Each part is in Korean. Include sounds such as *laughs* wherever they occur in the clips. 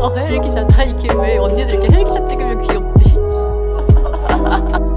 어 헬기샷 나 이게 왜 언니들 이렇게 헬기샷 찍으면 귀엽지? *laughs*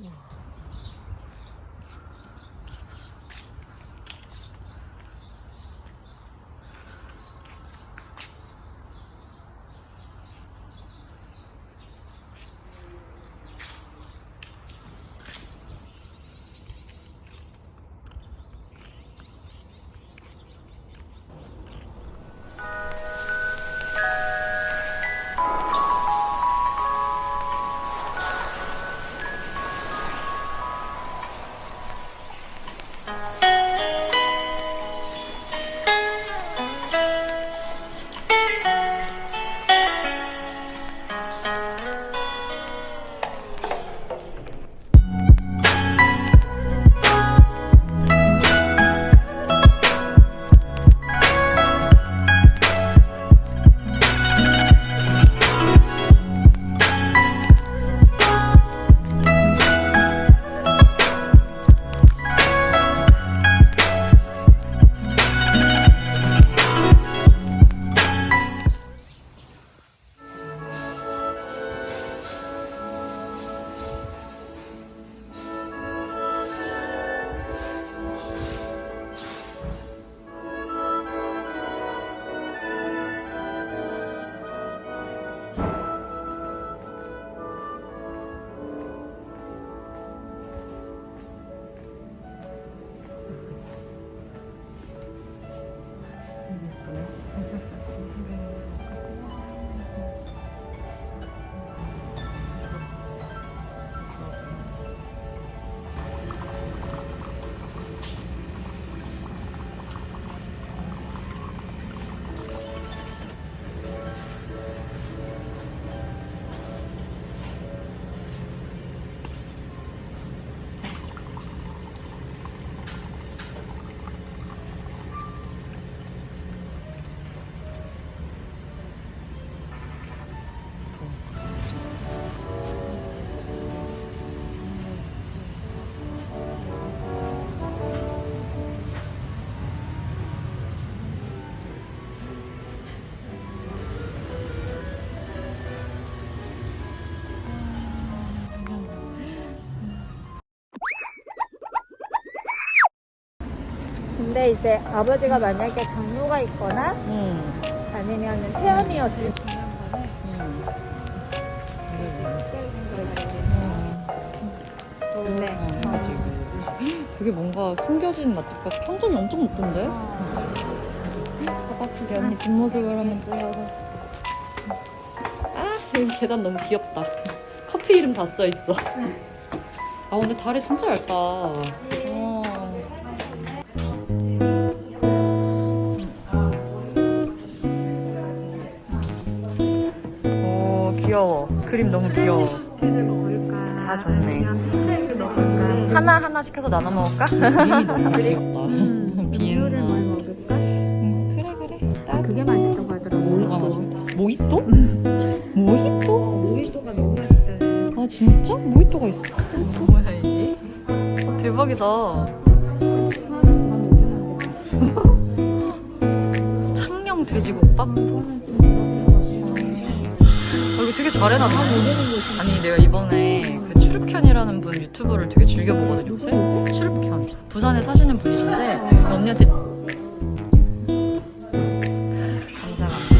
Yeah. 근데 이제 아버지가 만약에 당뇨가 있거나 응. 아니면 폐암이었을 네. 되게 뭔가 숨겨진 맛집 같아. 평점이 엄청 높던데? 봐봐, 우리 언니 뒷모습을 한번 찍어서. 아, 여기 계단 너무 귀엽다. *laughs* 커피 이름 다 써 있어. 아, 근데 다리 진짜 얇다. 귀여워. 그림 너무 귀여워. 다 좋네. 하나 하나 시켜서 나눠 먹을까? 그림이 너무 귀엽다. 비엔나. 먹을까? 음, 그래 그래. 딱 그게 맛있다고 하더라고. 뭐가 맛있다. 모히또? 모히또? 모히또가 너무 맛있대. 아 진짜? 모히또가 있어. 뭐야 이게? 어, 대박이다. *laughs* 창녕 돼지국밥? 되게 잘해놨네. 아니 내가 이번에 그 추르켄이라는 분 유튜버를 되게 즐겨 보거든요 요새. 추르켄. 부산에 사시는 분이신데 그 언니한테 감사 감사.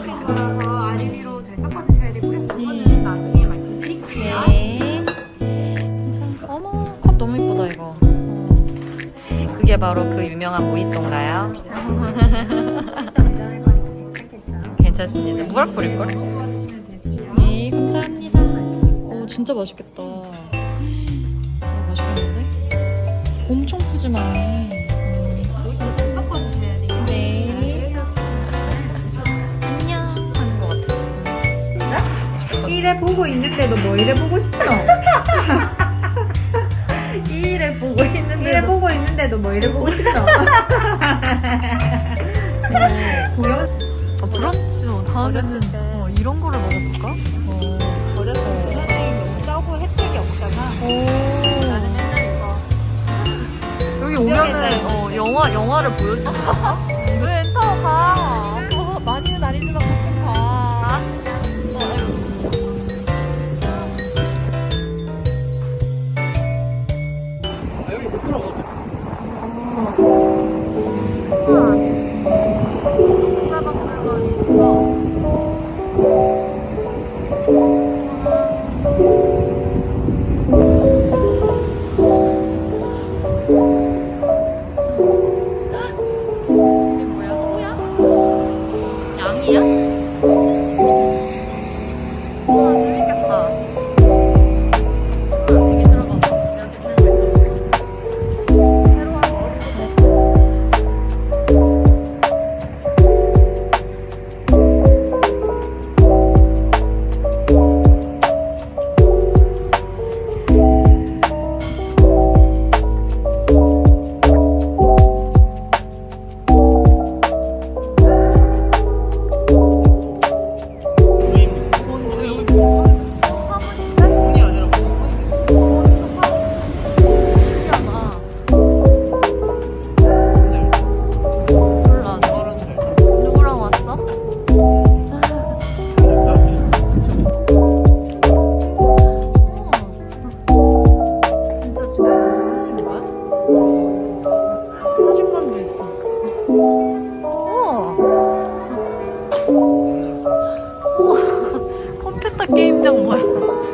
그래서 아리비로 잘 섞어 드셔야 되고요. 이거는 나중에 말씀드릴게요. 네. 감사. 어머 컵 너무 이쁘다 이거. 그게 바로 그 유명한 모히또인가요? *laughs* 괜찮습니다. 무알 뿌릴 걸? 네, 감사합니다. 오, 진짜 맛있겠다. 오, 맛있겠는데? 엄청 푸짐하네. 돼요. 네. 안녕 하는 것 같아. 이래 보고 있는데도 뭐 이래 보고 싶어? *laughs* 이래 보고 있는데. 이래 보고 있는데도 뭐 이래 보고 싶어? 아, 브런치 뭐 어렸을 때 어, 이런 거를 먹어볼까? 어. 어렸을 때 어. 선생님 너무 뭐 짜고 혜택이 없잖아. 오. 나는 맨날 이거. 여기 오면은 어, 영화 영화를 보여주는 거야? 왜 엔터 가? 어, 많이는 아니지만 가끔 가. 아, 여기 못 들어가. 음. 아. 스타벅스 우와 컴퓨터 게임장 뭐야?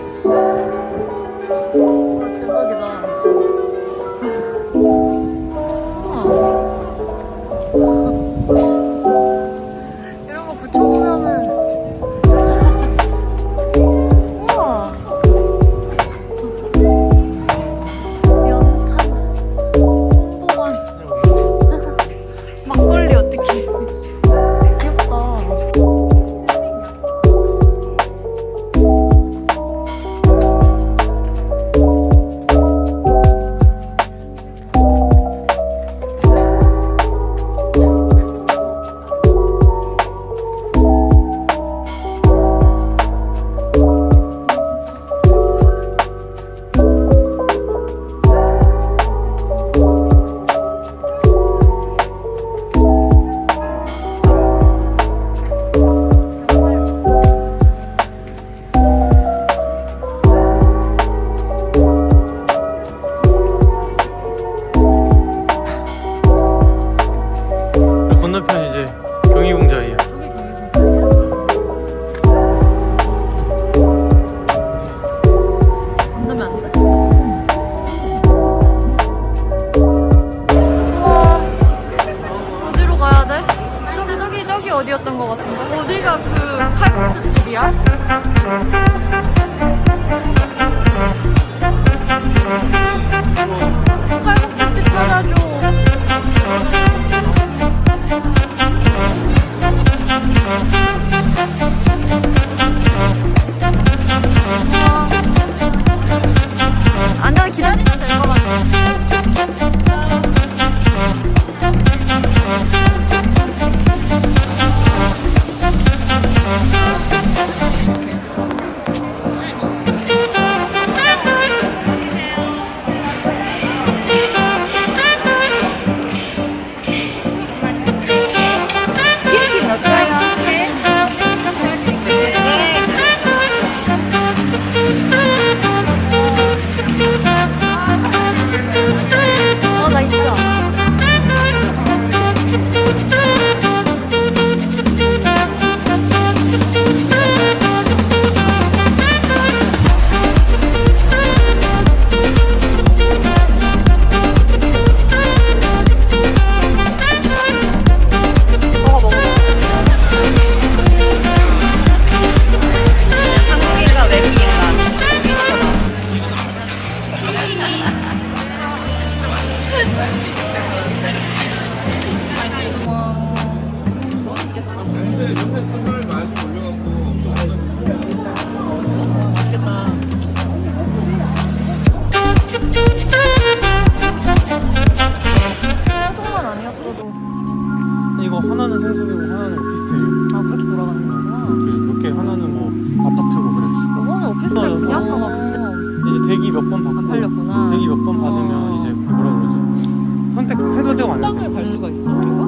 이제 대기 몇 번 받고 팔렸구나. 대기 몇 번 받으면 어. 이제 뭐라 그러지? 선택해도 되고 안 해도 식당을 갈 수가 있어 우리가?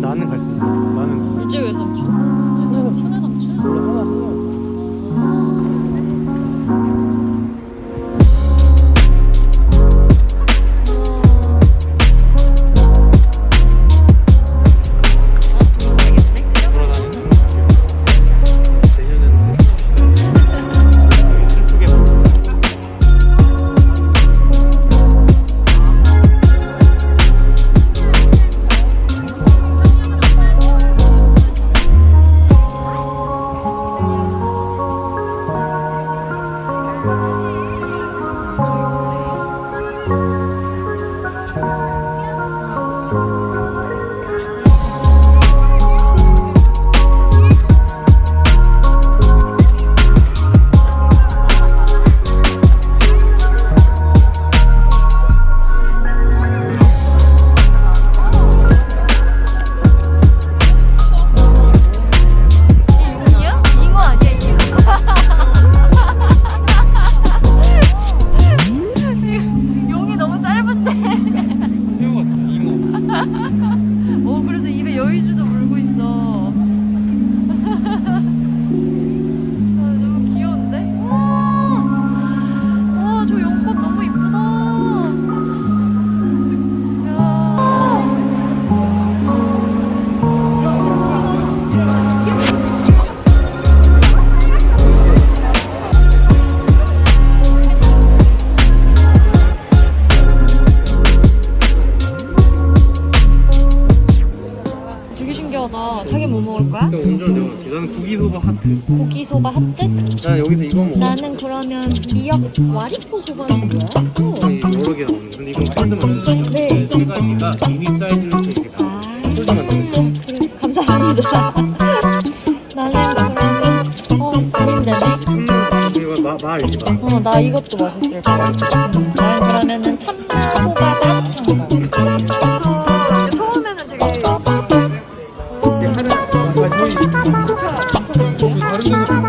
나는 갈 수 있었어. 나는 둘째 외삼촌? 옛날 춘애 삼촌? 원래 하트? 난 여기서 이거 먹어. 나는 그러면 미역 와리코 소바는 뭐야? 아니, 여러 개 나오는데 근데 이건 밴드만 있는 네. 세 가지가 미니 사이즈로 해서 이렇게 나. 아, 폴드만 넣는 그래. 감사합니다. 나는 그러면 어 고민되네. 음, 이거 마, 마 알지 마. 어 나 이것도 맛있을 것 같아. 음, 난 그러면은 참나 소바 따뜻한 거. 처음에는 되게 이게 하는 아 저희. 다른 먹는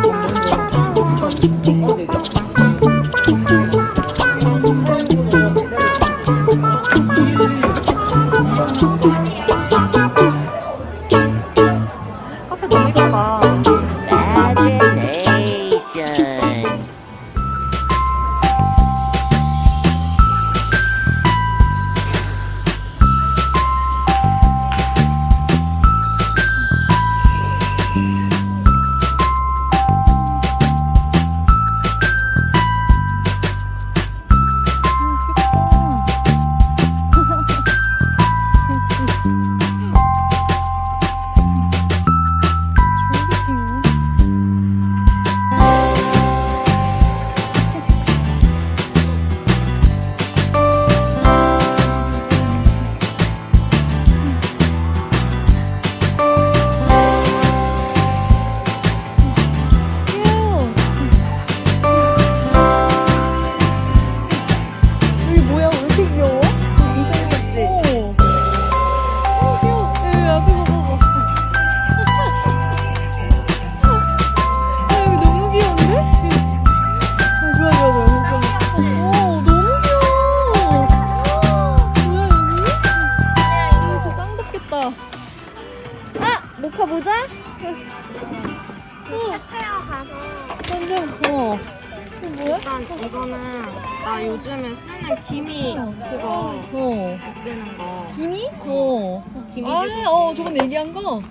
어. 쓰는 거 기미? 어. 기미 아, 어, 저건 얘기한 거?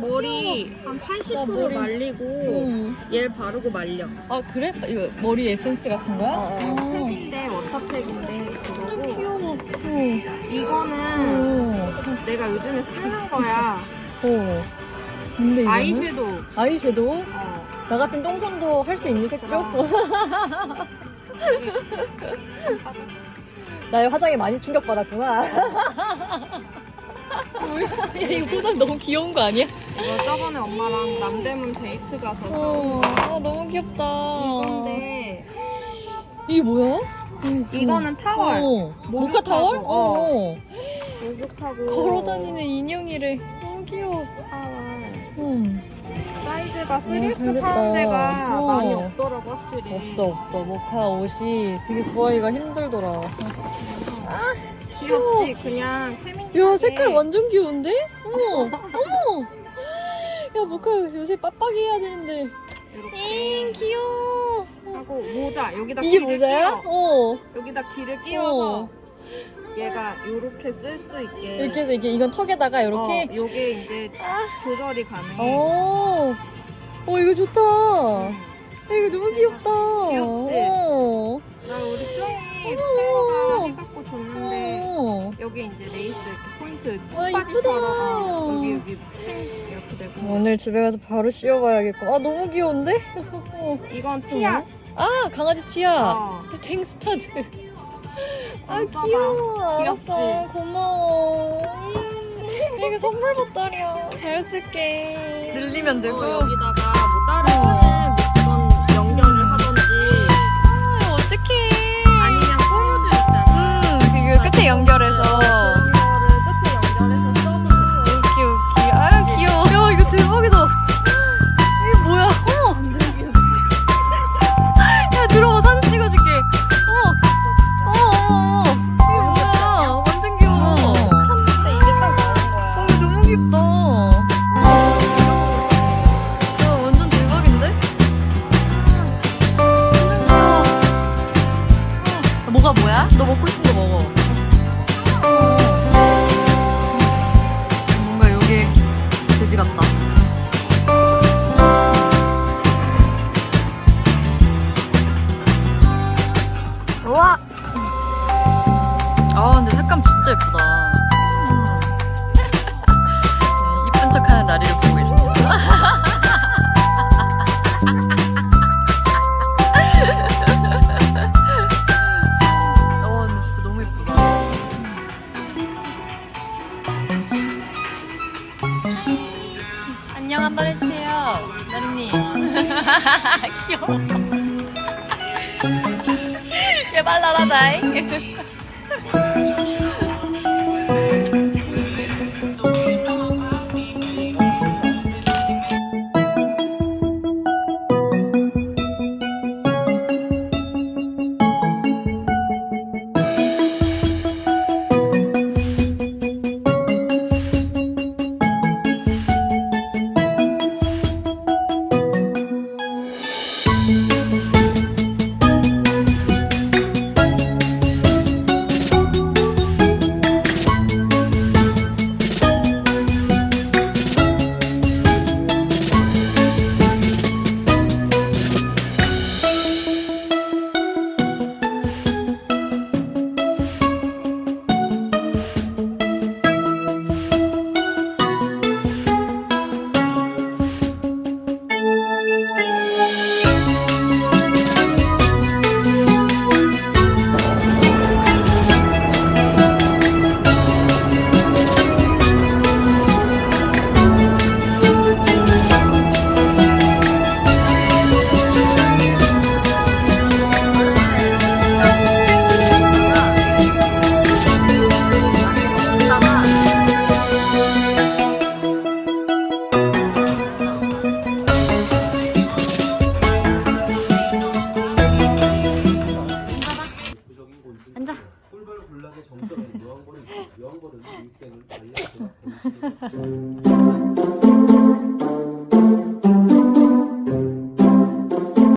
머리 한나80% 머리. 말리고 응. 얘 바르고 말려 아, 그래? 이거 머리 에센스 같은 거야? 어, 어. 팩인데 워터팩인데 그거고 귀여워. 이거는 어. 내가 요즘에 쓰는 거야 어. 근데 이거는? 아이섀도우 아이섀도우? 어. 나 같은 똥손도 할 수 있는 색조? *laughs* 나의 화장에 많이 충격받았구나. 뭐야? 야, 이거 표정 너무 귀여운 거 아니야? 이거 저번에 엄마랑 남대문 데이트 가서 산 어, 아, 너무 귀엽다. 이건데 이게 뭐야? 이거는 타월 어. 모카 타월? 어. 어. 목욕하고 걸어다니는 인형이래. 너무 귀여워. 타월 응. 사이즈가 어, 3X 잘 됐다. 파는 데가 어. 많이 없더라고 확실히 없어 없어 모카 옷이 되게 구하기가 힘들더라 아 귀엽지? 그냥 세민이. 야 색깔 완전 귀여운데? 어머 어머 야 모카 요새 빡빡이 해야 되는데 잉 귀여워 하고 모자 여기다 이게 귀를 모자야? 끼워. 어 여기다 귀를 끼워서 얘가 요렇게 쓸 수 있게. 이렇게 해서 이게 이건 턱에다가 이렇게 어, 요게 이제 조절이 가능해. 어. 어 이거 좋다 야, 이거 너무 귀엽다 귀엽지? 어. 나 우리 쫑이 친구가 해갖고 줬는데 어. 여기 이제 레이스 이렇게 포인트 와, 꽃바지처럼 이쁘다. 여기 여기 챙 이렇게 되고 오늘 집에 가서 바로 씌워봐야겠고 아 너무 귀여운데? *laughs* 이건 치아. 아 강아지 치아 어. 탱스타드 아 써봐. 귀여워. 귀엽지? 알았어. 고마워. 음, 이게 선물 보따리야 잘 쓸게. 늘리면 되고. 어, 여기다가 뭐 다른 거는 뭐 이건 연결을 하던지. 아, 어떡해. 아니면 꼬무줄 있잖아. 음 이거 끝에 연결해서 뭐가 뭐야? 너 먹고 싶은 거 먹어. 뭔가 여기 돼지 같다. 우와! 아, 근데 색감 진짜 예쁘다. 음. *laughs* 네, 이쁜 척하는 나리를